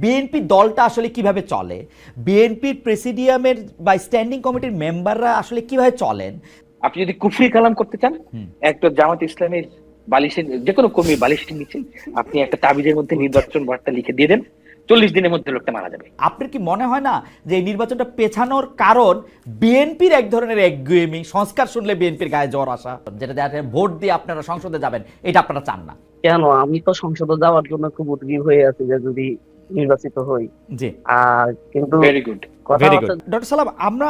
BNP দলটা আসলে কীভাবে চলে? বিএনপির প্রেসিডিয়ামের বা স্ট্যান্ডিং কমিটির মেম্বাররা আসলে কীভাবে চলেন? আপনি যদি কুফরি কালাম করতে চান একটা জামাত ইসলামের বালিশের যে কোনো কর্মী বালিশের নিচে আপনি একটা তাবিজের মধ্যে নির্বাচন বার্তা লিখে দিয়ে দেন চল্লিশ দিনের মধ্যে লোকটা মারা যাবে। আপনার কি মনে হয় না যে এই নির্বাচনটা পেছানোর কারণ বিএনপির এক ধরনের একগুয়েমি সংস্কার শুনলে বিএনপির গায়ে জ্বর আসা যেটা দেখা যায় ভোট দিয়ে আপনারা সংসদে যাবেন এটা আপনারা চান না? কেন? আমি তো সংসদে যাওয়ার জন্য খুব উদ্গ্রীব হয়ে আছি যে যদি নির্বাচিত হই। জি। আর কিন্তু very good very good doctor সালাম আমরা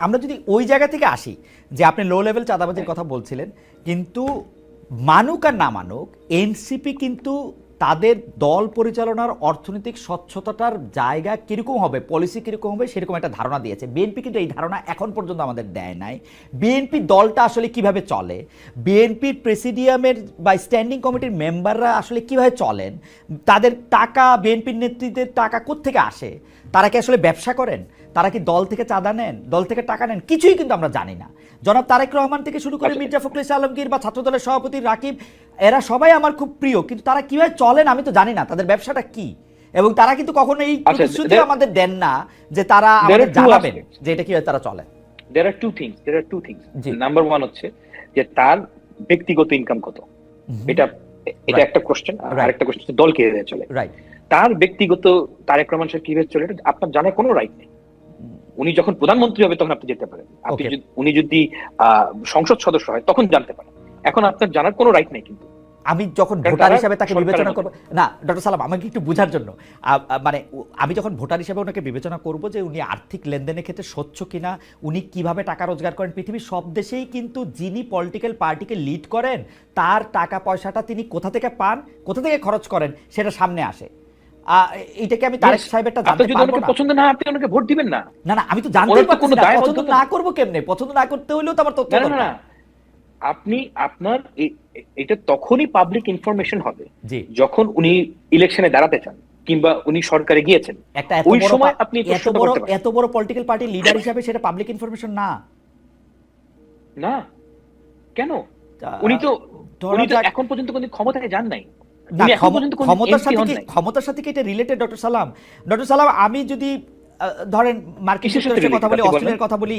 আমরা যদি ওই জায়গা থেকে আসি যে আপনি লো লেভেল চাঁদাবাজির কথা বলছিলেন কিন্তু মানুক আর না মানুক এনসিপি কিন্তু তাদের দল পরিচালনার অর্থনৈতিক স্বচ্ছতাটার জায়গা কীরকম হবে পলিসি কীরকম হবে, সেরকম একটা ধারণা দিয়েছে। বিএনপি কিন্তু এই ধারণা এখন পর্যন্ত আমাদের দেয় নাই। বিএনপি দলটা আসলে কীভাবে চলে? বিএনপির প্রেসিডিয়ামের বা স্ট্যান্ডিং কমিটির মেম্বাররা আসলে কীভাবে চলেন? তাদের টাকা বিএনপির নেতৃত্বের টাকা কোত্থেকে আসে? তারা কি আসলে ব্যবসা করেন? তারা কি দল থেকে চাঁদা নেন? দল থেকে টাকা নেন? কিছুই কিন্তু আমরা জানি না। জনাব তারেক রহমান থেকে শুরু করে। মির্জা ফখরুল আলমগীর বা ছাত্রদলের সভাপতি রাকিব এরা সবাই আমার খুব প্রিয়। কিন্তু তারা কীভাবে চলেন আমি তো জানি না। তাদের ব্যবসাটা কি? এবং তারা কিন্তু কখনো এই আচ্ছা, প্রতিশ্রুতি আমাদের দেন না যে তারা আমাদের জানাবেন যে এটা কীভাবে তারা চলে। আর টু থিংস দের আর টু থিংস জি। নাম্বার ওয়ান হচ্ছে যে তার ব্যক্তিগত ইনকাম কত? এটা এটা. একটা কোশ্চেন আর. আরেকটা কোশ্চেন দল কীভাবে চলে? রাইট তার ব্যক্তিগত তারেক রহমান সাহেব কীভাবে চলে এটা আপনার জানার কোনো রাইট নেই। উনি যখন প্রধানমন্ত্রী হবে তখন আপনি যেতে পারেন। আপনি উনি যদি সংসদ সদস্য হয় তখন জানতে পারেন। এখন আপনার জানার কোনো রাইট নেই কিন্তু। আমি যখন ভোটার হিসাবে তাকে বিবেচনা। করব না ডক্টর সালাম আমাকে একটু বোঝার জন্য। মানে আমি যখন ভোটার হিসেবে ওনাকে বিবেচনা করব যে উনি আর্থিক লেনদেনের ক্ষেত্রে স্বচ্ছ কিনা উনি কীভাবে টাকা রোজগার করেন পৃথিবীর সব দেশেই কিন্তু যিনি পলিটিক্যাল পার্টিকে লিড করেন তার টাকা পয়সাটা তিনি কোথা থেকে পান কোথা থেকে খরচ করেন সেটা সামনে আসে। এটাকে আমি তারেক সাহেবেরটা জানতে পারব না। পছন্দ না আপনি ওনাকে ভোট দিবেন না। না না আমি তো জানতে ওনার পারছি না পছন্দ না করব কেমনে? পছন্দ না করতে হলেও তো আমার তথ্য না না, আপনি আপনার এটা তখনই পাবলিক ইনফরমেশন হবে যখন উনি ইলেকশনে দাঁড়াতে চান কিংবা উনি সরকারে গিয়েছেন। একটা ওই সময় আপনি এত বড়। এত বড় পলিটিক্যাল পার্টির লিডার হিসাবে সেটা পাবলিক ইনফরমেশন না। না। কেন? উনি তো উনি তো এখন পর্যন্ত কোনো ক্ষমতায় যান নাই। ক্ষমতার সাথে কি ক্ষমতার সাথে কি এটা রিলেটেড ডক্টর সালাম। ডক্টর সালাম আমি যদি ধরেন মার্কিন সাথে যুক্তরাষ্ট্রের কথা বলি অস্ট্রেলিয়ার কথা বলি।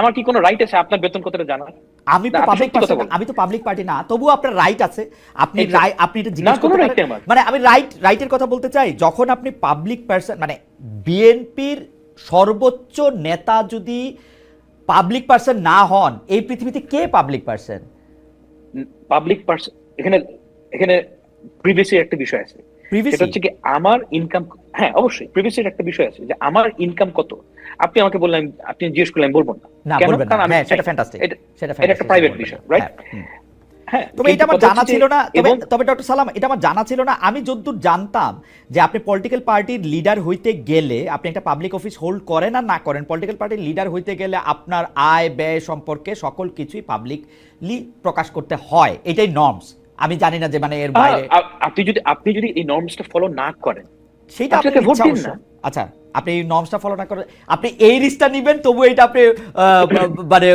আমার কি কোনো রাইট আছে? আপনার বেতন কতটা জানার আমি তো পাবলিক। আমি তো পাবলিক পার্টি না। তবুও আপনার রাইট আছে। আপনি রাই আপনি এটা জিজ্ঞেস করতে পারেন। মানে আমি রাইট রাইটের কথা বলতে চাই যখন আপনি পাবলিক পার্সন মানে বিএনপির সর্বোচ্চ নেতা যদি পাবলিক পার্সন না হন এই পৃথিবীতে কে পাবলিক পার্সন পাবলিক পার্সন এখানে এখানে প্রিভিয়াসের একটা বিষয় আছে। সেটা হচ্ছে কি আমার ইনকাম হ্যাঁ অবশ্যই প্রিভিয়াসের একটা বিষয় আছে যে আমার ইনকাম কত? আপনি আমাকে বললেন আপনি জিজ্ঞেস করলেন বলব না। কেন? কারণ আমি হ্যাঁ সেটা ফ্যান্টাস্টিক এটা- একটা প্রাইভেট বিষয় রাইট হ্যাঁ তবে এটা আমার জানা ছিল না। তবে তবে ডক্টর সালাম এটা আমার জানা ছিল না। আমি যদ্দূর জানতাম যে আপনি পলিটিক্যাল পার্টির লিডার হইতে গেলে আপনি একটা পাবলিক অফিস হোল্ড করেন আর না করেন পলিটিক্যাল পার্টির লিডার হইতে গেলে আপনার আয় ব্যয় সম্পর্কে সকল কিছুই পাবলিকলি প্রকাশ করতে হয়। এটাই নর্মস আমি জানি না যে মানে এর বাইরে আপনি যদি আপনি যদি এই নর্মসটা ফলো না করেন সেটা আপনাকে ভোট দিন না। আচ্ছা আপনি এই নর্মসটা ফলো না করেন আপনি এই রিস্কটা নিবেন তবু এটা আপনি মানে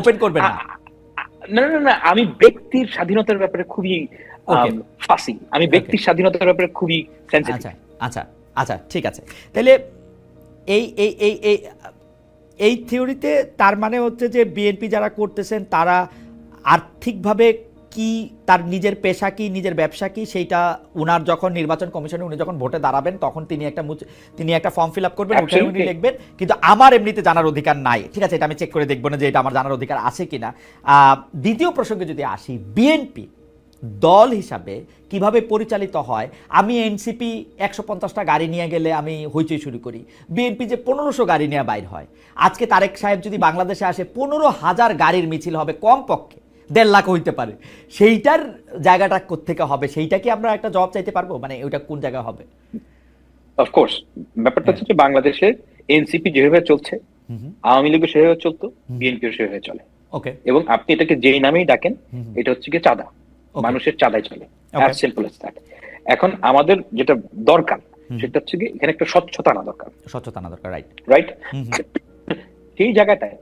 ওপেন করবেন না। না না না আমি ব্যক্তির স্বাধীনতার ব্যাপারে খুবই. ফাসি আমি ব্যক্তির স্বাধীনতার ব্যাপারে খুবই সেন্সিটিভ আচ্ছা আচ্ছা আচ্ছা ঠিক আছে। তাহলে এই এই এই এই এই থিওরিতে তার মানে হচ্ছে যে বিএনপি যারা করতেছেন তারা আর্থিকভাবে কি তার নিজের পেশা কি নিজের ব্যবসা কি সেইটা উনার যখন নির্বাচন কমিশনে উনি যখন ভোটে দাঁড়াবেন তখন তিনি একটা তিনি একটা ফর্ম ফিল আপ করবেন ওখানে উনি. লিখবেন। কিন্তু আমার এমনিতে জানার অধিকার নাই। ঠিক আছে এটা আমি চেক করে দেখব না যে এটা আমার জানার অধিকার আছে কিনা। দ্বিতীয় প্রসঙ্গে যদি আসি বিএনপি দল হিসাবে কীভাবে পরিচালিত হয়? আমি এনসিপি একশো পঞ্চাশটা গাড়ি নিয়ে গেলে আমি হইচই শুরু করি। বিএনপি যে পনেরোশো গাড়ি নিয়ে বাইর হয়। আজকে তারেক সাহেব যদি বাংলাদেশে আসে পনেরো হাজার গাড়ির মিছিল হবে কম পক্ষে দেড় লাখ হইতে পারে। সেইটার জায়গাটা কোত্থেকে হবে? সেইটা কি আমরা একটা জবাব চাইতে পারব? মানে ওইটা কোন জায়গায় হবে? অফকোর্স ব্যাপারটা হচ্ছে যে বাংলাদেশের এনসিপি যেভাবে চলছে আওয়ামী লীগও সেভাবে চলতো বিএনপিও সেভাবে চলে। ওকে এবং আপনি এটাকে যেই নামেই ডাকেন। এটা হচ্ছে কি চাঁদা. মানুষের চাঁদায় চলে। অ্যাজ সিম্পল দ্যাট এখন আমাদের যেটা দরকার সেটা হচ্ছে কি এখানে একটা স্বচ্ছতা আনা দরকার। স্বচ্ছতা না দরকার রাইট রাইট। সেই জায়গাটায়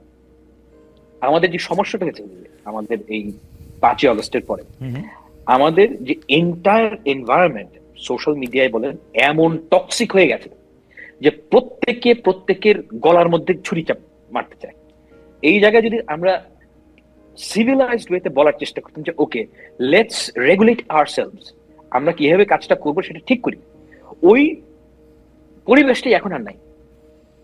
আমাদের যে সমস্যাটা হয়েছে আমাদের এই পাঁচই আগস্টের পরে। আমাদের যে এন্টায়ার এনভায়রনমেন্ট সোশ্যাল মিডিয়ায় বলেন এমন টক্সিক হয়ে গেছে যে প্রত্যেকে প্রত্যেকের গলার মধ্যে ছুরি চাপ মারতে চায় এই জায়গায় যদি আমরা সিভিলাইজড ওয়েতে বলার চেষ্টা করতাম যে ওকে লেটস রেগুলেট আওয়ার আমরা কীভাবে কাজটা করব সেটা ঠিক করি ওই পরিবেশটাই এখন আর নাই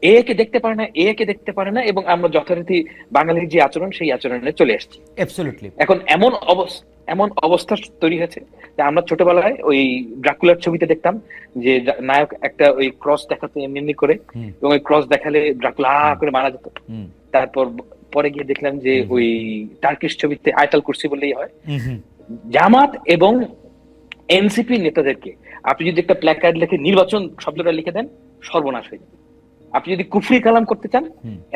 এ কে দেখতে পারে না এ কে দেখতে পারে না এবং আমরা যথারীতি বাঙালির যে আচরণ সেই আচরণে চলে আসছি এখন এমন অবস্থা এমন অবস্থা তৈরি হয়েছে যে আমরা ছোটবেলায় ওই ড্রাকুলার ছবিতে দেখতাম যে নায়ক একটা ওই ক্রস দেখাতো এমনি এমনি করে এবং ওই ক্রস দেখালে ড্রাকুলা করে মারা যেত। তারপর পরে গিয়ে দেখলাম যে ওই টার্কিশ ছবিতে আয়তাল কুরসি বললেই হয়। জামাত এবং এনসিপি নেতাদেরকে আপনি যদি একটা প্ল্যাকার্ড লিখে নির্বাচন শব্দটা লিখে দেন সর্বনাশ হয়ে যাবে। আপনি যদি কুফরি কালাম করতে চান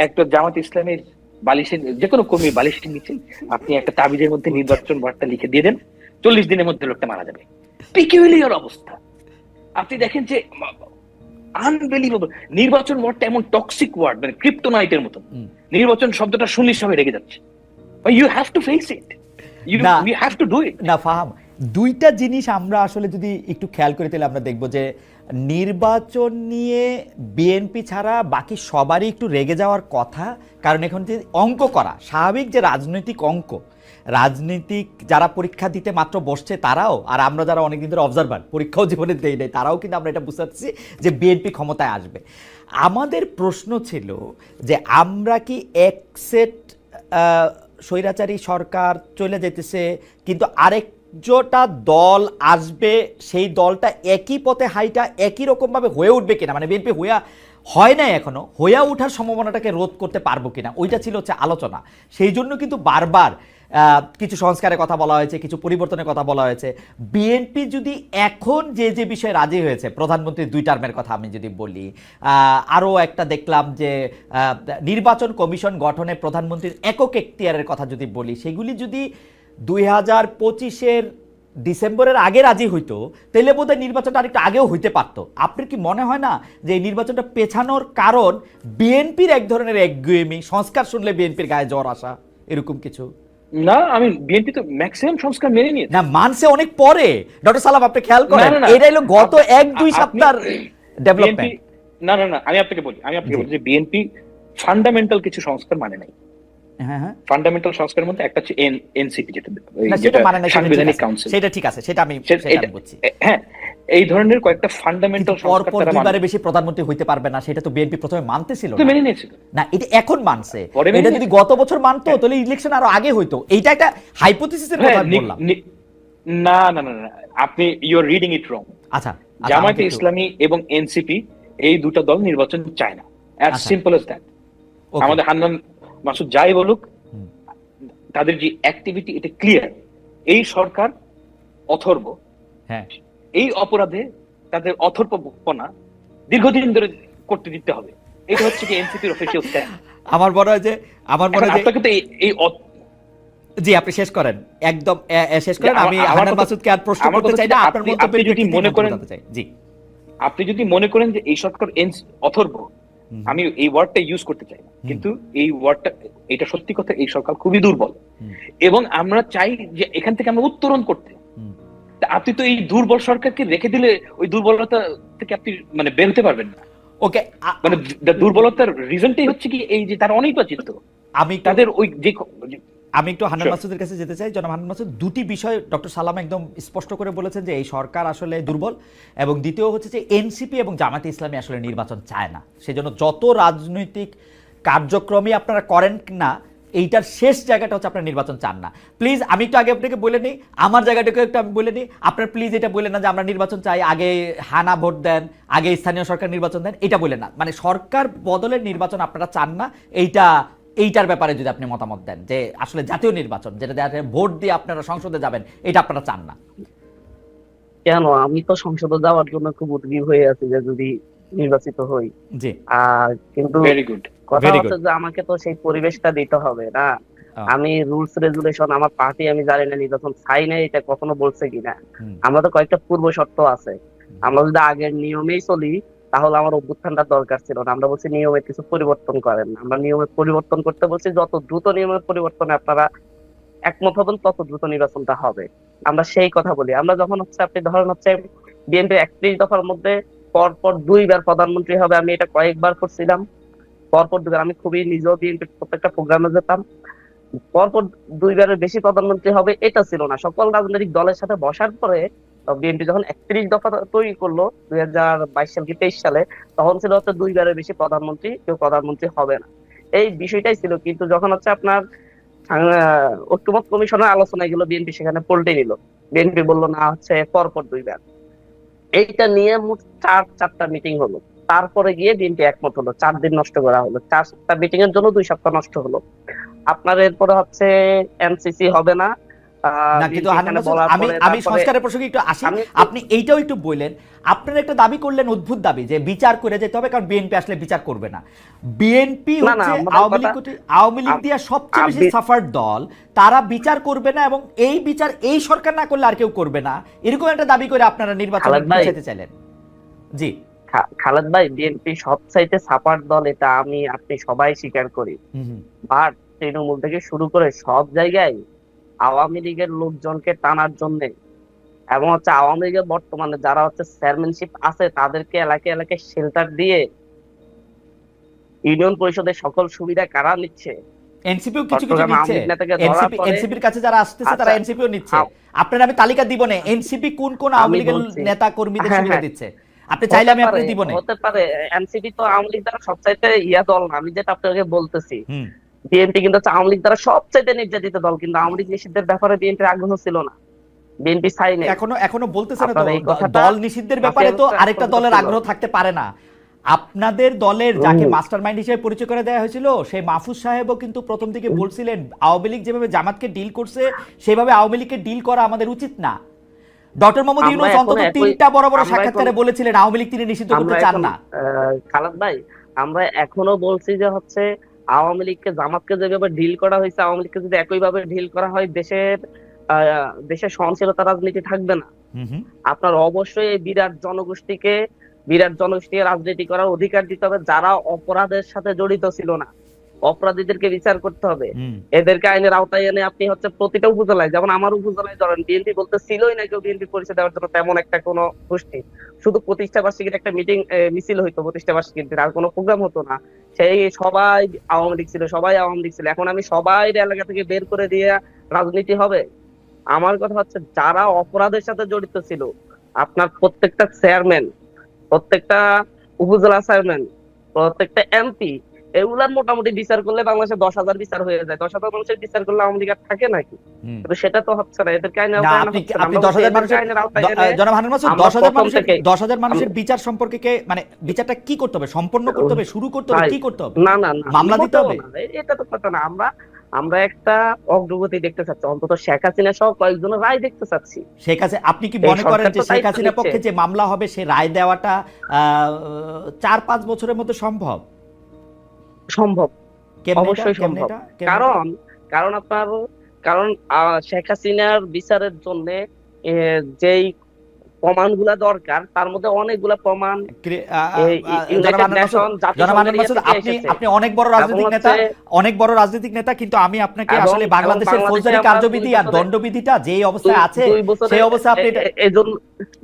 একটা জামাত ইসলামের বালিশের যে কোনো কর্মী বালিশের নিচে আপনি একটা তাবিজের মধ্যে নির্বাচন বার্তা লিখে দিয়ে দেন চল্লিশ দিনের মধ্যে লোকটা মারা যাবে। পিকিউলিয়ার অবস্থা। আপনি দেখেন যে আনবিলিভেবল নির্বাচন ওয়ার্ডটা এমন টক্সিক ওয়ার্ড মানে ক্রিপ্টোনাইটের মতন। নির্বাচন শব্দটা শুনলে সবাই রেগে যাচ্ছে। You have to face it you have to do it না ফাহাম দুইটা জিনিস আমরা আসলে যদি একটু খেয়াল করে তাহলে আমরা দেখব যে নির্বাচন নিয়ে বিএনপি ছাড়া বাকি সবারই একটু রেগে যাওয়ার কথা, কারণ এখন যে অঙ্ক করা, স্বাভাবিক যে রাজনৈতিক অঙ্ক, রাজনীতিক যারা পরীক্ষা দিতে মাত্র বসছে তারাও, আর আমরা যারা অনেকদিন ধরে অবজারভার পরীক্ষাও জীবনে দেই নাই, তারাও কিন্তু আমরা এটা বুঝতে পারছি যে বিএনপি ক্ষমতায় আসবে। আমাদের প্রশ্ন ছিল যে আমরা কি এক সেট স্বৈরাচারী সরকার চলে যেতেছে, কিন্তু আরেকটা দল আসবে, সেই দলটা একই পথে হাইটা একই রকমভাবে হয়ে উঠবে কিনা? মানে বিএনপি হইয়া, হয় না এখনও? হইয়া ওঠার সম্ভাবনাটাকে রোধ করতে পারব কিনা? ওইটা ছিল হচ্ছে আলোচনা। সেই জন্য কিন্তু বারবার কিছু সংস্কারের কথা বলা হয়েছে, কিছু পরিবর্তনের কথা বলা হয়েছে। বিএনপি যদি এখন যে যে বিষয়ে রাজি হয়েছে, প্রধানমন্ত্রীর দুই টার্মের কথা আমি যদি বলি আরও একটা দেখলাম যে নির্বাচন কমিশন গঠনে প্রধানমন্ত্রীর একক এখতিয়ারের কথা যদি বলি, সেগুলি যদি দুই হাজার পঁচিশের ডিসেম্বরের আগে রাজি হইতো তাহলে বোধহয় নির্বাচনটা আরেকটু আগেও হইতে পারতো। আপনার কি মনে হয় না যে এই নির্বাচনটা পেছানোর কারণ বিএনপির এক ধরনের একগুয়েমি সংস্কার শুনলে বিএনপির গায়ে জ্বর আসা এরকম কিছু? না আমি বিএনপি তো ম্যাক্সিমাম সংস্কার মেনে নিয়েছে। না মানছে অনেক পরে। ডক্টর সালাম আপনি খেয়াল করেন না, না, না। এটা হলো গত এক দুই সপ্তাহ ডেভেলপমেন্ট না না না আমি আপনাকে বলি আমি আপনাকে। বলি যে বিএনপি ফান্ডামেন্টাল কিছু সংস্কার মানে নাই। হ্যাঁ হ্যাঁ ফান্ডামেন্টাল সংস্কারের মধ্যে একটা হচ্ছে এনসিপি যেটা মানে সাংবিধানিক। কাউন্সিল সেটা ঠিক আছে সেটা আমি হ্যাঁ এই ধরনের কয়েকটা ফান্ডামেন্টাল পর সংস্কার পর তারা দুইবারে মানে- বেশি প্রধানমন্ত্রী হইতে পারবে না সেটা তো বিএনপি প্রথমে মানতেছিল না। মেনে নিয়েছিল। না এটা এখন মানছে। এটা যদি গত বছর মানতো তাহলে ইলেকশন আরও আগে হইতো। এইটা একটা হাইপোথিসিসের কথা হ্যাঁ, বললাম। না না না না আপনি ইউর রিডিং ইট রং আচ্ছা আচ্ছা, জামায়াতে ইসলামী এবং এনসিপি এই দুটো দল নির্বাচন চায় না। অ্যাজ। সিম্পল এস দ্যাট আমাদের হান্নান মাসুদ যাই বলুক তাদের যে অ্যাক্টিভিটি এটা ক্লিয়ার এই সরকার অথর্ব। হ্যাঁ। এই অপরাধে তাদের অথর্বপনা দীর্ঘদিন ধরে করতে দিতে হবে। এটা হচ্ছে কি এনসিপির অফিসিয়াল স্ট্যান্ড আমার মনে হয় যে আমার মনে হয় যে আপনাকে তো এই- জি আপনি শেষ করেন। একদম শেষ করেন। আমি হান্নান মাসুদকে আর প্রশ্ন করতে চাই না। আপনার আপনি- যদি মনে করেন- জি। আপনি যদি মনে করেন যে এই সরকার অথর্ব। আমি এই ওয়ার্ডটা ইউজ করতে চাই না। কিন্তু এই ওয়ার্ডটা এটা সত্যি কথা এই সরকার খুবই দুর্বল। এবং আমরা চাই যে এখান থেকে আমরা উত্তরণ করতে। তা আপনি তো এই দুর্বল সরকারকে রেখে দিলে ওই দুর্বলতা থেকে আপনি মানে বের হতে পারবেন না। ওকে মানে দুর্বলতার রিজনটাই হচ্ছে কি এই যে তারা অনির্বাচিত। আমি তাদের ওই যে আমি একটু হান্নান Sure. মাসুদের কাছে যেতে চাই। জনাব হান্নান মাসুদ দুটি বিষয় ডক্টর সালাম একদম স্পষ্ট করে বলেছেন যে এই সরকার আসলে দুর্বল এবং দ্বিতীয় হচ্ছে যে এনসিপি এবং জামাতে ইসলামী আসলে নির্বাচন চায় না। সেজন্য যত রাজনৈতিক কার্যক্রমই আপনারা করেন না এইটার শেষ জায়গাটা হচ্ছে আপনার নির্বাচন চান না। প্লিজ আমি একটু আগে আপনাকে বলে নিই আমার জায়গাটাকে একটু আমি বলে নিই। আপনার প্লিজ এটা বলে না যে আমরা নির্বাচন চাই আগে হানা ভোট দেন আগে স্থানীয় সরকার নির্বাচন দেন এটা বলে না। মানে সরকার বদলের নির্বাচন আপনারা চান না এইটা এইটার ব্যাপারে যদি আপনি মতামত দেন যে আসলে জাতীয় নির্বাচন যেটা দেখা ভোট দিয়ে আপনারা সংসদে যাবেন এটা আপনারা চান না। কেন? আমি তো সংসদে যাওয়ার জন্য খুব উদ্গ্রীব হয়ে আছি যে যদি নির্বাচিত হই। জি। আর কিন্তু ভেরি গুড কথা হচ্ছে যে আমাকে তো সেই পরিবেশটা দিতে হবে না। আমি রুলস রেজুলেশন আমার পার্টি আমি জানি না নির্বাচন চাই না এটা কখনো বলছে কিনা। আমাদের কয়েকটা পূর্ব শর্ত আছে আমরা যদি আগের নিয়মেই চলি তাহলে আমার অভ্যুত্থানটা দরকার ছিল না। আমরা বলছি নিয়মের কিছু পরিবর্তন করেন আমরা নিয়মের পরিবর্তন করতে বলছি যত দ্রুত নিয়মের পরিবর্তনে আপনারা একমত হবেন, তত দ্রুত নির্বাচনটা হবে। আমরা সেই কথা বলি। আমরা যখন হচ্ছে, আপনি ধরেন হচ্ছে, বিএনপি একত্রিশ দফার মধ্যে পরপর দুইবার প্রধানমন্ত্রী হবে। আমি এটা কয়েকবার করছিলাম। পরপর দুইবার। আমি খুবই নিজেও বিএনপির প্রত্যেকটা প্রোগ্রামে যেতাম। পরপর দুইবারের বেশি প্রধানমন্ত্রী হবে এটা ছিল না। সকল রাজনৈতিক দলের সাথে বসার পরে বিএনপি যখন একত্রিশ দফা তৈরি করল দুই হাজার বাইশ সাল কি তেইশ সালে, তখন ছিল হচ্ছে দুইবারের বেশি প্রধানমন্ত্রী, কেউ প্রধানমন্ত্রী হবে না। এই বিষয়টাই ছিল, কিন্তু যখন হচ্ছে আপনার ঐক্যমত কমিশনের আলোচনায় গেল বিএনপি সেখানে পল্টে নিল। বিএনপি বলল, না, হচ্ছে পরপর দুইবার। এইটা নিয়ে মোট চার, চারটা মিটিং হলো। তারপরে গিয়ে বিএনপি একমত হলো, চার দিন নষ্ট করা হলো। চারটা মিটিং এর জন্য দুই সপ্তাহ নষ্ট হলো। আপনার এরপরে হচ্ছে এনসিসি হবে না। আমি আমি সংস্কারের প্রসঙ্গে একটু আসি। আপনি এইটাও একটু বললেন। আপনারা একটা দাবি করলেন অদ্ভুত দাবি যে বিচার করে যেতে হবে কারণ বিএনপি আসলে বিচার করবে না। বিএনপি হচ্ছে আওয়ামী লীগ আওয়ামী লীগ দিয়ে সবচেয়ে বেশি সাফার দল। তারা বিচার করবে না এবং এই বিচার এই সরকার না করলে আর কেউ করবে না। এরকম একটা দাবি করে আপনারা নির্বাচন। যেতে চাইলেন। জি। খালেদ ভাই বিএনপি সব চাইতে সাপার দল এটা আমি আপনি সবাই স্বীকার করি। বাট তৃণমূল থেকে শুরু করে সব জায়গায় আওয়ামী লীগের লোকজনকে টানার জন্য এবং হচ্ছে আওয়ামী লীগের বর্তমানে যারা হচ্ছে চেয়ারম্যানশিপ আছে তাদেরকে এলাকায় এলাকায় শেল্টার দিয়ে ইউনিয়ন পরিষদের সকল সুবিধা কারা নিচ্ছে? এনসিপিও কিছু কিছু নিচ্ছে। এনসিপির কাছে যারা আসতেছে তারা আচ্ছা, এনসিপিও নিচ্ছে। আও- আপনার আমি তালিকা দিব না। এনসিপি কোন কোন আওয়ামী লীগের নেতা কর্মীদের হ্যাঁ, সুবিধা হ্যাঁ। দিচ্ছে? আপনি চাইলে আমি আপনাকে দিব না। হতে পারে। এনসিপি তো আওয়ামী লীগ দ্বারা সবচাইতে ইয়া দল আমি যেটা আপনাকে বলতেছি বিএনপি কিন্তু হচ্ছে আওয়ামী লীগ দ্বারা সবচাইতে নির্যাতিত দল কিন্তু আওয়ামী লীগ নিষিদ্ধের ব্যাপারে বিএনপির আগ্রহ ছিল না। বিএনপি চাইনি এখনও এখনও বলতেছে না দল নিষিদ্ধের ব্যাপারে তো আরেকটা দলের আগ্রহ থাকতে পারে না। আপনাদের দলের যাকে হুম। মাস্টার মাইন্ড হিসেবে পরিচয় করে দেওয়া হয়েছিল সেই মাহফুজ সাহেবও কিন্তু প্রথম থেকে বলছিলেন আওয়ামী লীগ যেভাবে জামাতকে ডিল করছে সেভাবে আওয়ামী লীগকে ডিল করা আমাদের উচিত না। ডক্টর মোহাম্মদ ইউনুস অন্তত তিনটা বড় বড় সাক্ষাৎকারে বলেছিলেন আওয়ামী লীগ তিনি নিষিদ্ধ করতে চান না। খালেদ ভাই আমরা এখনও বলছি যে হচ্ছে আওয়ামী লীগকে জামাতকে যেভাবে ঢিল করা হয়েছে আওয়ামী লীগকে যদি একইভাবে ঢিল করা হয় দেশের আহ, দেশের সহনশীলতা রাজনীতি থাকবে না। আপনার অবশ্যই এই বিরাট জনগোষ্ঠীকে বিরাট জনগোষ্ঠীকে রাজনীতি করার অধিকার দিতে হবে যারা অপরাধের সাথে জড়িত ছিল না অপরাধীদেরকে বিচার করতে হবে। এদেরকে আইনের আওতায় এনে আপনি হচ্ছে প্রতিটা উপজেলায় যেমন আমার উপজেলায় ধরেন বিএনপি বলতে ছিলই না কেউ বিএনপি পরিচয় দেওয়ার জন্য তেমন একটা কোনো গোষ্ঠী। শুধু প্রতিষ্ঠা বার্ষিকীর একটা মিটিং মিছিল হইতো প্রতিষ্ঠা বার্ষিকীর আর কোনো প্রোগ্রাম হতো না। সেই সবাই আওয়ামী লীগ ছিল সবাই আওয়ামী লীগ ছিল। এখন আমি সবাই এলাকা থেকে বের করে দিয়ে রাজনীতি হবে। আমার কথা হচ্ছে যারা অপরাধের সাথে জড়িত ছিল আপনার প্রত্যেকটা চেয়ারম্যান প্রত্যেকটা উপজেলা চেয়ারম্যান প্রত্যেকটা এমপি এগুলার মোটামুটি বিচার করলে বাংলাদেশে দশ হাজার বিচার হয়ে যায়। দশ হাজার মানুষের বিচার করলে আওয়ামী লীগ থাকে নাকি কিন্তু সেটা তো হচ্ছে না এদেরকে আইনের না আওতায় আপনি হচ্ছে না। আপনি আমরা দশ হাজার মানুষের বিচার সম্পর্কে কে মানে বিচারটা কি করতে হবে? সম্পন্ন করতে হবে শুরু করতে হবে কি করতে হবে? না না মামলা দিতে হবে? এটা তো কথা না। আমরা আমরা একটা অগ্রগতি দেখতে চাচ্ছি। অন্তত শেখ হাসিনা সহ কয়েকজনের রায় দেখতে চাচ্ছি। শেখ হাসিনা আপনি কি মনে করেন যে শেখ হাসিনার পক্ষে যে মামলা হবে সে রায় দেওয়াটা আহ, চার পাঁচ বছরের মধ্যে সম্ভব? সম্ভব। অবশ্যই সম্ভব। কারণ কারণ আপনার কারণ আহ, শেখ হাসিনার বিচারের জন্য যেই প্রমাণগুলা দরকার তার মধ্যে অনেকগুলা প্রমাণ আপনি আপনি অনেক বড় রাজনৈতিক নেতা অনেক বড় রাজনৈতিক নেতা কিন্তু আমি আপনাকে আসলে বাংলাদেশের ফৌজদারি কার্যবিধি আর দণ্ডবিধিটা যেই অবস্থায় আছে সেই অবস্থায় আপনি এজন্য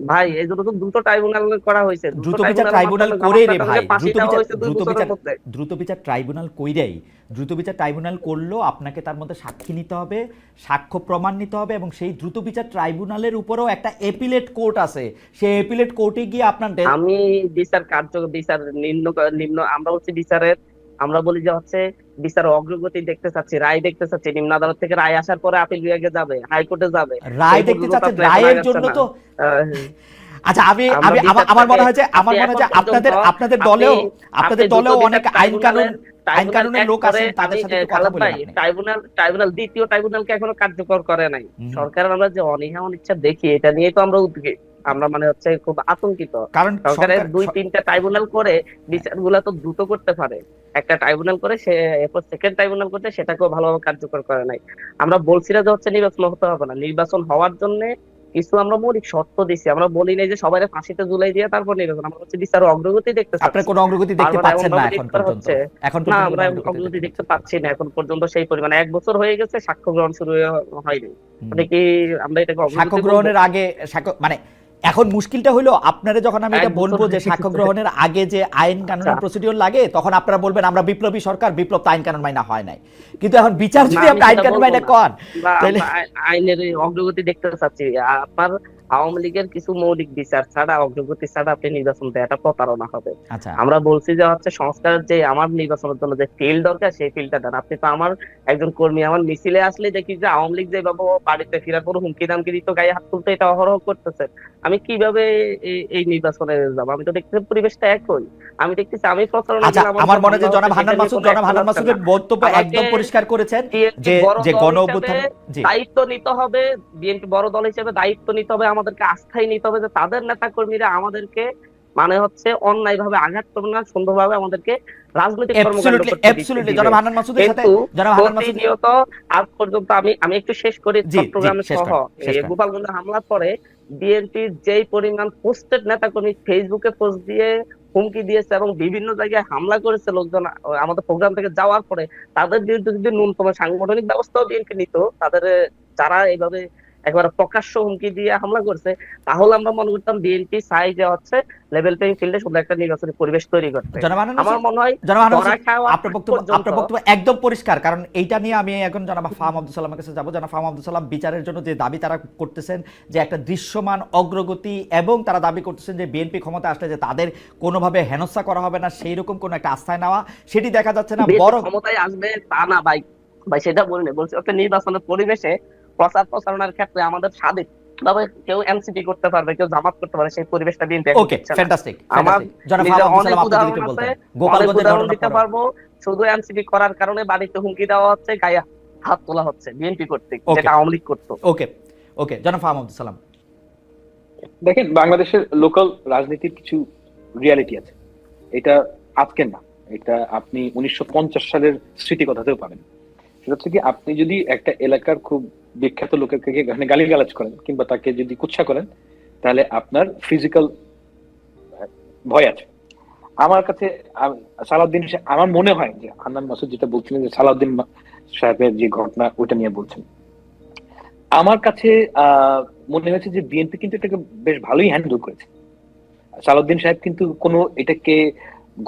ভাই এই জন্য তো দ্রুত ট্রাইব্যুনাল করা হয়েছে। দ্রুত বিচার ট্রাইব্যুনাল করে রে ভাই দ্রুত বিচার দ্রুত বিচার দ্রুত বিচার ট্রাইব্যুনাল কইরাই দ্রুত বিচার ট্রাইব্যুনাল করল আপনাকে তার মধ্যে সাক্ষী নিতে হবে সাক্ষ্য প্রমাণ নিতে হবে এবং সেই দ্রুত বিচার ট্রাইব্যুনালের উপরেও একটা এপিলেট কোর্ট আছে। সেই এপিলেট কোর্টে গিয়ে আপনার আমি বিচার কার্য বিচার নিম্ন নিম্ন আমরা হচ্ছে বিচারের আমরা বলি যে হচ্ছে বিচার অগ্রগতি দেখতে চাচ্ছি রায় দেখতে চাচ্ছি নিম্ন আদালত থেকে রায় আসার পরে আপিল বিভাগে যাবে হাইকোর্টে যাবে। রায় দেখতে চাচ্ছেন রায়ের জন্য তো আচ্ছা আমি আমি আমার- মনে হয় যে আমার মনে হয় যে আপনাদের আপনাদের দলেও আপনাদের দলেও অনেক আইন কানুন আইন কানুনের লোক আছেন তাদের সাথে কথা বলেন ভাই, ট্রাইব্যুনাল ট্রাইব্যুনাল দ্বিতীয় ট্রাইব্যুনালকে এখনও কার্যকর করে নাই। হুম। সরকারের আমরা যে অনীহা অনিচ্ছা দেখি এটা নিয়ে তো আমরা উদ্বেগ। আমরা মানে হচ্ছে খুব আতঙ্কিত। কারণ সরকারের দুই তিনটা ট্রাইব্যুনাল করে বিচারগুলা তো দ্রুত করতে পারে। একটা ট্রাইব্যুনাল করে সে এরপর সেকেন্ড ট্রাইব্যুনাল করতে সেটাকেও ভালোভাবে কার্যকর করে নাই। আমরা বলছি না যে হচ্ছে নির্বাচন হতে হবে না। নির্বাচন হওয়ার জন্য কিছু আমরা মৌলিক শর্ত দিছি। আমরা বলি নাই যে সবাই ফাঁসিতে জুলাই দিয়ে তারপর নির্বাচন। আমরা হচ্ছে বিচার অগ্রগতি দেখতে। আপনার কোনো অগ্রগতি দেখতে পাচ্ছেন না এখন পর্যন্ত। এখন না আমরা অগ্রগতি দেখতে পাচ্ছি না। এখন পর্যন্ত সেই পরিমাণে এক বছর হয়ে গেছে সাক্ষ্য গ্রহণ শুরু হয়ে- হয়নি মানে কি আমরা এটাকে সাক্ষ্য গ্রহণের আগে মানে এখন মুশকিলটা হলো আপনারা যখন আমি এটা বলব যে সাক্ষ্য গ্রহণের আগে যে আইন কানুন আচ্ছা। প্রসিডিওর লাগে তখন আপনারা বলবেন আমরা বিপ্লবী সরকার বিপ্লব আইন কানুন মাইনা হয় নাই কিন্তু এখন বিচার যদি আপনি আইন কানুন মাইনা। কন তাহলে- আইনের অগ্রগতি দেখতে চাচ্ছি আপনার আওয়ামী লীগের কিছু মৌলিক বিচার ছাড়া অগ্রগতি ছাড়া আপনি নির্বাচন দেয় এটা প্রতারণা হবে। আচ্ছা। আমরা বলছি যে হচ্ছে সংস্কারের যে আমার নির্বাচনের জন্য যে ফিল্ড দরকার সেই ফিল্ডটা দেন। আপনি তো আমার একজন কর্মী আমার মিছিলে আসলে দেখি যে আওয়ামী লীগ যেভাবে বাড়িতে ফেরার পর হুমকি দামকি দিত গায়ে হাত তুলতে এটা অহরহ করতেছে। আমি কীভাবে এই- নির্বাচনে যাব? আমি তো দেখতেছি পরিবেশটা একই। আমি দেখতেছি আমি প্রচারণা আচ্ছা আমার মনে যে জনাব হান্নান মাসুদ জনাব হান্নান মাসুদের বক্তব্য একদম পরিষ্কার করেছেন যে যে গণ দায়িত্ব নিতে হবে বিএনপি বড় দল হিসেবে দায়িত্ব নিতে হবে আমাদেরকে আস্থায় নিতে হবে যে তাদের নেতা কর্মীরা আমাদেরকে মানে হচ্ছে অন্যায় ভাবে আঘাত করবে না সুন্দরভাবে আমাদেরকে রাজনৈতিক প্রতিনিয়ত আজ পর্যন্ত আমি আমি একটু শেষ করি চট্টগ্রামে সহ। গোপালগঞ্জে হামলার পরে বিএনপির যেই পরিমাণ পোস্টেড নেতাকর্মী ফেসবুকে পোস্ট দিয়ে হুমকি দিয়েছে এবং বিভিন্ন জায়গায় হামলা করেছে লোকজন আমাদের প্রোগ্রাম থেকে যাওয়ার পরে তাদের বিরুদ্ধে যদি ন্যূনতম সাংগঠনিক ব্যবস্থাও বিএনপি নিত তাদের যারা এইভাবে একবার প্রকাশ্য হুমকি দিয়ে হামলা করছে তাহলে আমরা মনে করতাম বিএনপি চাই যে হচ্ছে লেভেল প্লেইং ফিল্ডে সুন্দর একটা নির্বাচনী পরিবেশ তৈরি করতে। আমার মনে হয় আপনার বক্তব্য আপনার বক্তব্য একদম পরিষ্কার কারণ এইটা নিয়ে আমি এখন জনাব ফাহাম আব্দুল সালামের কাছে যাব। জনাব ফাহাম আব্দুল সালাম বিচারের জন্য যে দাবি তারা করতেছেন যে একটা দৃশ্যমান অগ্রগতি এবং তারা দাবি করতেছেন যে বিএনপি ক্ষমতা আসলে যে তাদের কোনোভাবে হেনস্থা করা হবে না সেই রকম কোনো একটা আস্থায় নেওয়া সেটি দেখা যাচ্ছে না বড় ক্ষমতায় আসবে তা না ভাই। ভাই সেটা বলিনি বলছি একটা নির্বাচনের পরিবেশে প্রচার প্রচারণার ক্ষেত্রে আমাদের স্বাধীন ভাবে কেউ এনসিপি করতে পারবে কেউ জামাত করতে পারবে সেই পরিবেশটা বিএনপি ওকে ফ্যান্টাস্টিক আমার অনেক উদাহরণ আছে, অনেক উদাহরণ দিতে পারব। শুধু এনসিপি করার কারণে বাড়িতে হুমকি দেওয়া হচ্ছে গায়ে হাত তোলা হচ্ছে বিএনপি কর্তৃক যেটা আওয়ামী লীগ করতো। ওকে ওকে জনাব ফাহাম আব্দুল সালাম। দেখেন বাংলাদেশের লোকাল রাজনীতির কিছু রিয়ালিটি আছে। এটা আজকের না এটা আপনি উনিশশো পঞ্চাশ সালের স্মৃতি কথাতেও পাবেন। সেটা হচ্ছে কি আপনি যদি একটা এলাকার খুব বিখ্যাত লোকের থেকে এখানে গালিগালাজ করেন কিংবা তাকে যদি কুৎসা করেন, তাহলে আপনার ফিজিক্যাল ভয় আছে। আমার কাছে সালাউদ্দিন আমার মনে হয় যে হান্নান মাসুদ যেটা বলছিলেন যে সালাউদ্দিন সাহেবের যে ঘটনা, ওইটা নিয়ে বলছেন। আমার কাছে মনে হয়েছে যে বিএনপি কিন্তু এটাকে বেশ ভালোই হ্যান্ডেল করেছে। সালাউদ্দিন সাহেব কিন্তু কোনো এটাকে,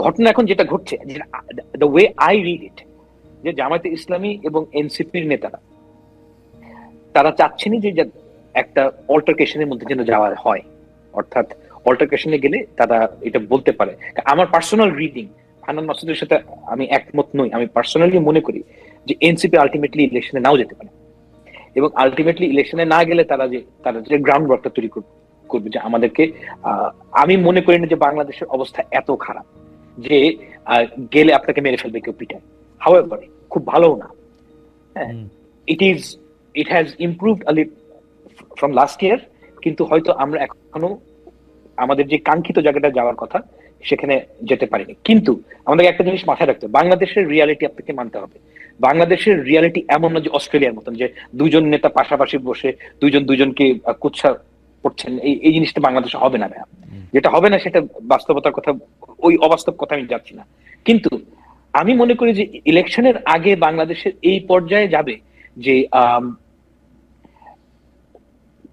ঘটনা এখন যেটা ঘটছে the way I read it যে জামায়াতে ইসলামী এবং এনসিপির নেতারা তারা চাচ্ছেনই যে একটা অল্টারকেশনের মধ্যে যেন যাওয়া হয়। অর্থাৎ অল্টারকেশনে গেলে তারা এটা বলতে পারে। আমার পার্সোনাল রিডিং হান্নান মাসুদের সাথে আমি একমত নই। আমি পার্সোনালি মনে করি যে এনসিপি আলটিমেটলি ইলেকশনে নাও যেতে পারে। এবং আলটিমেটলি ইলেকশনে না গেলে তারা যে তারা যে গ্রাউন্ড ওয়ার্কটা তৈরি কর- করবে যে আমাদেরকে আহ, আমি মনে করি না যে বাংলাদেশের অবস্থা এত খারাপ যে গেলে আপনাকে মেরে ফেলবে কেউ পিটায়। হাওয়েভার খুব ভালো না। হ্যাঁ it is it has improved early from last year কিন্তু হয়তো আমরা এখনও আমাদের যে কাঙ্ক্ষিত জায়গাটা যাওয়ার কথা, সেখানে যেতে পারিনি। কিন্তু আমাদের একটা জিনিস মাথায় রাখতে বাংলাদেশের রিয়ালিটি আপনাকে মানতে হবে। বাংলাদেশের রিয়ালিটি এমন না যে অস্ট্রেলিয়ার মতন, যে দুজন নেতা পাশাপাশি বসে দুজন দুজনকে কুৎসা করছেন, এই এই জিনিসটা বাংলাদেশে হবে না যেটা হবে না সেটা বাস্তবতার কথা, ওই অবাস্তব কথা আমি যাচ্ছি না। কিন্তু আমি মনে করি যে ইলেকশনের আগে বাংলাদেশের এই পর্যায়ে যাবে যে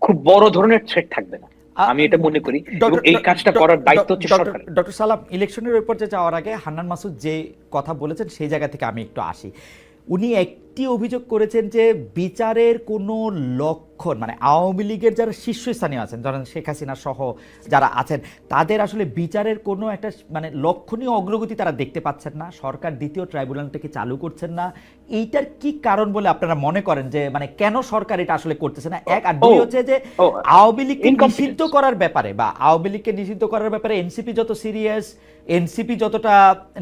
খুব বড় ধরনের থ্রেট থাকবে না। আমি এটা মনে করি। এবং এই কাজটা করার দায়িত্ব হচ্ছে সরকারের। ডক্টর সালাম ইলেকশনের ওই যে যাওয়ার আগে হান্নান মাসুদ যে কথা বলেছেন সেই জায়গা থেকে আমি একটু আসি। উনি একটি অভিযোগ করেছেন যে বিচারের কোনো লক্ষণ মানে আওয়ামী লীগের যারা শীর্ষস্থানীয় আছেন ধরেন শেখ হাসিনা সহ যারা আছেন তাদের আসলে বিচারের কোনো একটা মানে লক্ষণীয় অগ্রগতি তারা দেখতে পাচ্ছেন না। সরকার দ্বিতীয় ট্রাইব্যুনালটাকে চালু করছেন না? এইটার কি কারণ বলে আপনারা মনে করেন যে মানে কেন সরকার এটা আসলে করতেছে না? এক আর দুই হচ্ছে যে আওয়ামী লীগকে নিষিদ্ধ করার ব্যাপারে বা আওয়ামী লীগকে নিষিদ্ধ করার ব্যাপারে এনসিপি যত সিরিয়াস এনসিপি যতটা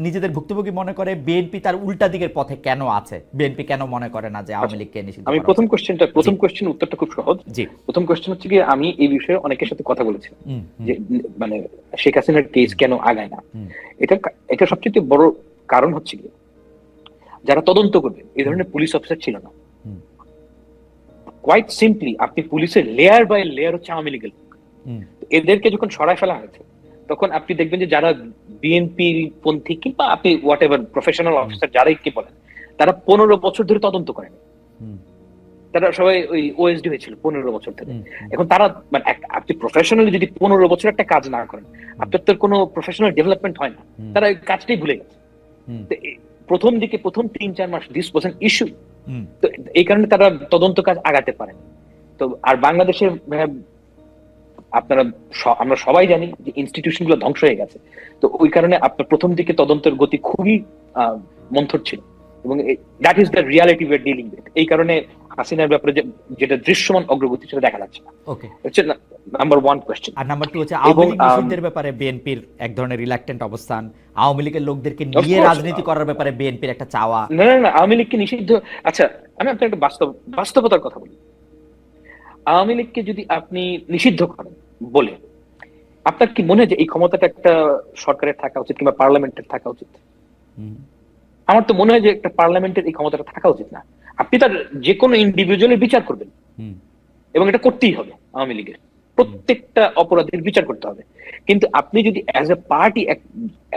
নিজেদের ভুক্তভোগী মনে করে বিএনপি তার উল্টা দিকের পথে কেন আছে? বিএনপি কেন মনে করে না যে আওয়ামী লীগকে নিষিদ্ধ আমি প্রথম কোশ্চেনটা প্রথম কোশ্চেন উত্তরটা খুব সহজ। জি। প্রথম কোশ্চেন হচ্ছে কি আমি এই বিষয়ে অনেকের সাথে কথা হুম, যে মানে শেখ হাসিনার কেস কেন আগায় না? এটা এটা সবচেয়ে বড় কারণ হচ্ছে কি যারা তদন্ত করবে এই ধরনের পুলিশ অফিসার ছিল না। কোয়াইট সিম্পলি আপনি পুলিশের লেয়ার বাই লেয়ার হচ্ছে আওয়ামী লীগের এদেরকে যখন সরায় ফেলা হয়েছে তখন আপনি দেখবেন যে যারা বিএনপি পন্থী কিংবা আপনি হোয়াট এভার প্রফেশনাল অফিসার যারাই কি বলেন তারা পনেরো বছর ধরে তদন্ত করেন। তারা সবাই ওই ওএসডি হয়েছিল পনেরো বছর ধরে। এখন তারা মানে আপনি প্রফেশনালি যদি পনেরো বছর একটা কাজ না করেন আপনার তো কোনো প্রফেশনাল ডেভেলপমেন্ট হয় না। তারা ওই কাজটাই ভুলে গেছে। প্রথম দিকে প্রথম তিন চার মাস দিস ওয়াজ ইস্যু তো এই কারণে তারা তদন্ত কাজ আগাতে পারেন। তো আর বাংলাদেশে মানে, আপনারা আমরা সবাই জানি যে ইনস্টিটিউশনগুলো ধ্বংস হয়ে গেছে। তো ওই কারণে আপনার প্রথম দিকে তদন্তের গতি খুবই আহ, মন্থর ছিল। এবং that is the reality we are dealing with এই কারণে হাসিনার ব্যাপারে যেটা দৃশ্যমান অগ্রগতি সেটা দেখা যাচ্ছে না। ওকে হচ্ছে নাম্বার ওয়ান কোয়েশ্চেন আর নাম্বার টু হচ্ছে আওয়ামী লীগ নিষিদ্ধের ব্যাপারে বিএনপির এক ধরনের রিল্যাক্টেন্ট অবস্থান আওয়ামী লীগের লোকদেরকে নিয়ে রাজনীতি করার ব্যাপারে বিএনপির একটা চাওয়া। না না না আওয়ামী লীগকে নিষিদ্ধ আচ্ছা আমি আপনার একটা বাস্তব বাস্তবতার কথা বলি। আওয়ামী লীগকে যদি আপনি নিষিদ্ধ করেন বলে আপনার কি মনে হয় যে এই ক্ষমতাটা একটা সরকারের থাকা উচিত কিংবা পার্লামেন্টের থাকা উচিত? হুম, আমার তো মনে হয় যে একটা পার্লামেন্টের এই ক্ষমতাটা থাকা উচিত না। আপনি তার যে কোনো ইন্ডিভিজুয়ালের বিচার করবেন। এবং এটা করতেই হবে আওয়ামী লীগের। প্রত্যেকটা অপরাধের বিচার করতে হবে। কিন্তু আপনি যদি অ্যাজ এ পার্টি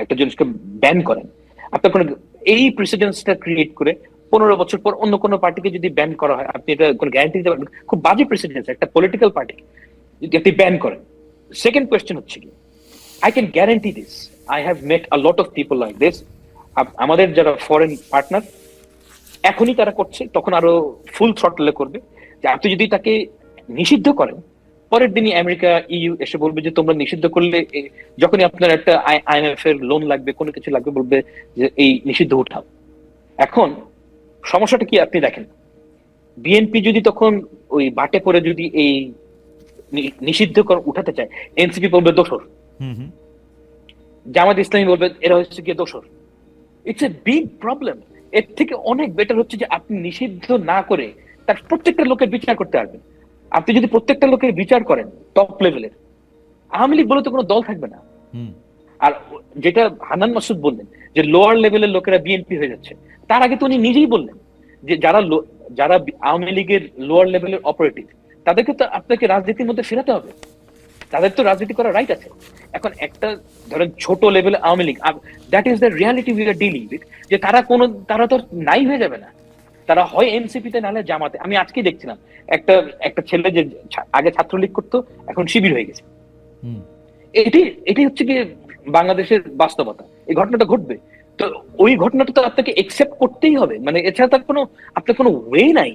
একটা জিনিসকে ব্যান করেন আপনার কোনো এই প্রেসিডেন্সটা ক্রিয়েট করে পনেরো বছর পর অন্য কোনো পার্টিকে যদি ব্যান করা হয় আপনি এটা কোনো গ্যারান্টি দিতে পারবেন খুব বাজে প্রেসিডেন্স একটা পলিটিক্যাল পার্টি যদি আপনি ব্যান করেন। সেকেন্ড কোয়েশ্চেন হচ্ছে কি I can guarantee this I have met a lot of people like this আমাদের যারা ফরেন পার্টনার এখনই তারা করছে তখন আরও ফুল থ্রটলে করবে। যে আপনি যদি তাকে নিষিদ্ধ করেন পরের দিনই আমেরিকা ইউ এসে বলবে যে তোমরা নিষিদ্ধ করলে যখনই আপনার একটা আইএমএফ এর লোন লাগবে কোনো কিছু লাগবে বলবে যে এই নিষিদ্ধ উঠাও। এখন সমস্যাটা কি আপনি দেখেন? বিএনপি যদি তখন ওই বাটে পড়ে যদি এই নিষিদ্ধ উঠাতে চায় এনসিপি বলবে দোষর। হুম, হুম, জামাত ইসলামী বলবে এরা হচ্ছে গিয়ে দোষর। ইটস এ বিগ প্রবলেম এর থেকে অনেক বেটার হচ্ছে যে আপনি নিষিদ্ধ না করে তার প্রত্যেকটা লোকের বিচার করতে পারবেন। আপনি যদি প্রত্যেকটা লোকের বিচার করেন টপ লেভেলের আওয়ামী লীগ বলে তো কোনো দল থাকবে না। আর যেটা হানান মাসুদ বললেন যে লোয়ার লেভেলের লোকেরা বিএনপি হয়ে যাচ্ছে তার আগে তো উনি নিজেই বললেন যে যারা যারা আওয়ামী লীগের লোয়ার লেভেলের অপারেটিভ তাদেরকে তো আপনাকে রাজনীতির মধ্যে ফেরাতে হবে। তাদের তো রাজনীতি করার রাইট আছে। এখন একটা ধরেন ছোট লেভেলে Awami League that is the reality we are dealing with যে তারা কোন তারা তো নাই হয়ে যাবে না। তারা হয় এনসিপি তে নাহলে জামাতে। আমি আজকেই দেখছিলাম একটা একটা ছেলে যে আগে ছাত্রলীগ করতো এখন শিবির হয়ে গেছে। এটি এটি হচ্ছে কি বাংলাদেশের বাস্তবতা। এই ঘটনাটা ঘটবে। তো ওই ঘটনাটা তো আপনাকে একসেপ্ট করতেই হবে। মানে এছাড়া তার কোনো আপনার কোনো ওয়ে নাই।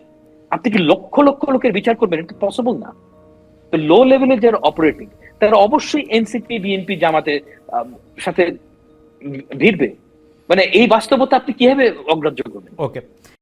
আপনি কি লক্ষ লক্ষ লোকের বিচার করবেন? এটা পসিবল না। লো লেভেলে যারা অপারেটিং তারা অবশ্যই এনসিপি বিএনপি জামাতে সাথে ভিড়বে। মানে এই বাস্তবতা আপনি কীভাবে অগ্রাহ্য করবেন? ওকে